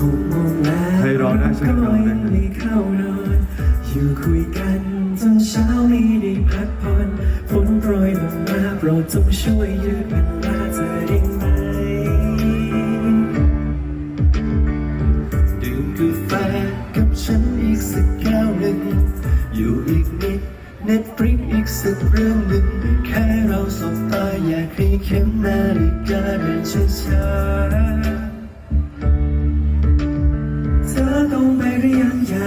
หกโมงแล้วให้ร้องได้ใช่ไหมก็ยังไม่เข้านอนอยู่คุยกันจนเช้าไม่ได้พักผ่อนฝนโปรยลงมาโปรดจงช่วยยืดเวลาเธอได้ไหม ดื่มกาแฟกับฉันอีกสักแก้วหนึ่ง อยู่อีกนิดเน็ตฟลิกอีกสักเรื่องหนึ่ง แค่เราสบตาอยากให้เข็มนาฬิกาเดินช้า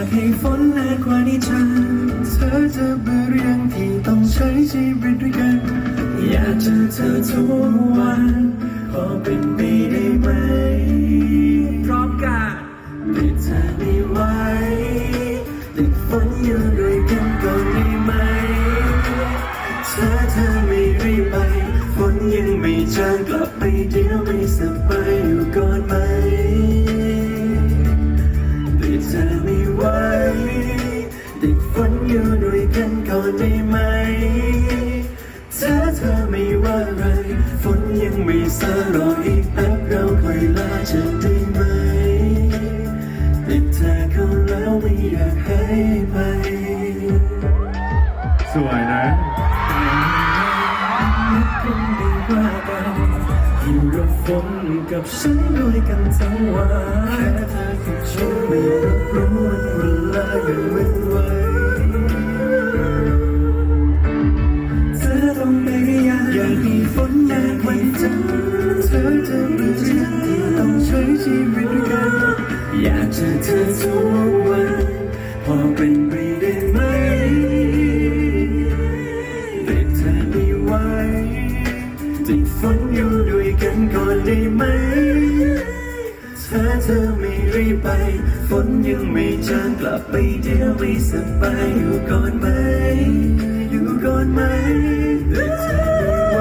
ากให้ฝนนานกว่านี้จังเธอจะเบื่อหรืองที่ต้องใช้ชีวิตด้วยกัน อยากเจอเธอทุกวันขอเป็นไปได้ไหม พร้อมกันแต่เธอไม่ไหวติดฝนอยู่ด้วยกันก่อนได้ไหมถ้าเธอไม่รีบไปฝนยังไม่จางกลับไปเดี๋ยวไม่สบ ไม่ซารออีกแป๊บเราค่อยลาจะได้ไหมติดเธอเขาแล้วไม่อยากให้ไปสวยนะคงไม่ว่ากันอยู่กับฝนกับฉันด้วยกันทั้งวันแค่เธอกับฉันไม่รับรู้ากเจอเธอทุกวันพอเป็นไปได้ไหมแต่เธอไม่ไหวติดฝนอยู่ด้วยกันก่อนได้ไหมถ้าเธอไม่รีบไป ฝนยังไม่จางกลับไปเดี๋ยวไม่สบายอยู่ก่อนไหม อยู่ก่อนไหมแต่เธอไม่ไหว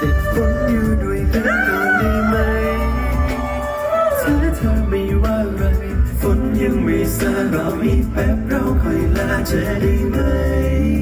ติดฝนอยู่ด้วยกันก่อนได้ไหม ราอีกแป๊บเราค่อยลาจะได้ไหมติดเธอได้ไหม